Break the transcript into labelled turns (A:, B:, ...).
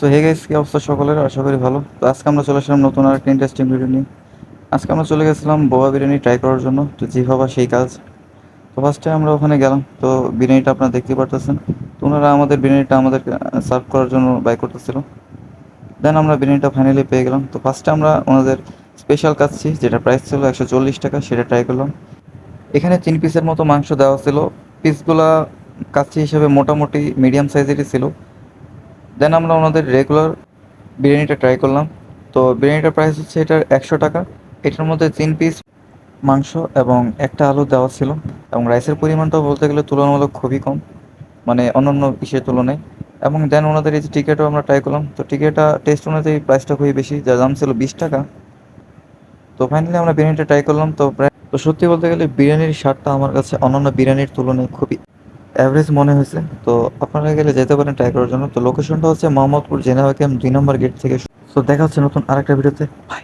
A: So hey guys কি অবস্থা সকলের? আশা করি ভালো। তো আজকে আমরা চলে আসলাম নতুন আর একটা ইন্টারেস্টিং ভিডিও নিয়ে। আজকে আমরা চলে গেছিলাম বোয়া বিরিয়ানি ট্রাই করার জন্য। তো জি ভাবা সেই কাজ। তো ফার্স্টে আমরা ওখানে গেলাম। তো বিরিয়ানিটা আপনারা দেখতে পারতেছেন। তো ওনারা আমাদের বিরিয়ানিটা আমাদের সার্ভ করার জন্য বাই করতেছিল। দেন আমরা বিরিয়ানিটা ফাইনালি পেয়ে গেলাম। তো ফার্স্টে আমরা ওনাদের স্পেশাল কাচ্ছি যেটা প্রাইস ছিল একশো চল্লিশ টাকা, সেটা ট্রাই করলাম। এখানে তিন পিসের মতো মাংস দেওয়া ছিল। পিসগুলা কাচ্ছি হিসেবে মোটামুটি মিডিয়াম সাইজেরই ছিল। দেন আমরা ওনাদের রেগুলার বিরিয়ানিটা ট্রাই করলাম। তো বিরিয়ানিটার প্রাইস হচ্ছে এটার একশো টাকা। এটার মধ্যে তিন পিস মাংস এবং একটা আলু দেওয়া ছিল এবং রাইসের পরিমাণটাও বলতে গেলে তুলনামূলক খুবই কম মানে অন্যান্য ইসের তুলনায়। এবং দেন ওনাদের এই যে টিকিটও আমরা ট্রাই করলাম। তো টিকিটটা টেস্ট অনুযায়ী প্রাইসটা খুবই বেশি, যার দাম ছিল বিশ টাকা। তো ফাইনালি আমরা বিরিয়ানিটা ট্রাই করলাম। তো প্রায়, তো সত্যি বলতে গেলে বিরিয়ানির স্বাদটা আমার কাছে অন্যান্য বিরিয়ানির তুলনায় খুবই অ্যাভারেজ মনে হয়েছে। তো আপনারা গেলে যেতে পারেন ট্রাই করার জন্য। তো লোকেশনটা হচ্ছে মোহাম্মদপুর জেনাবাকেম দুই নম্বর গেট থেকে। তো দেখা হচ্ছে নতুন আরেকটা ভিডিওতে বাই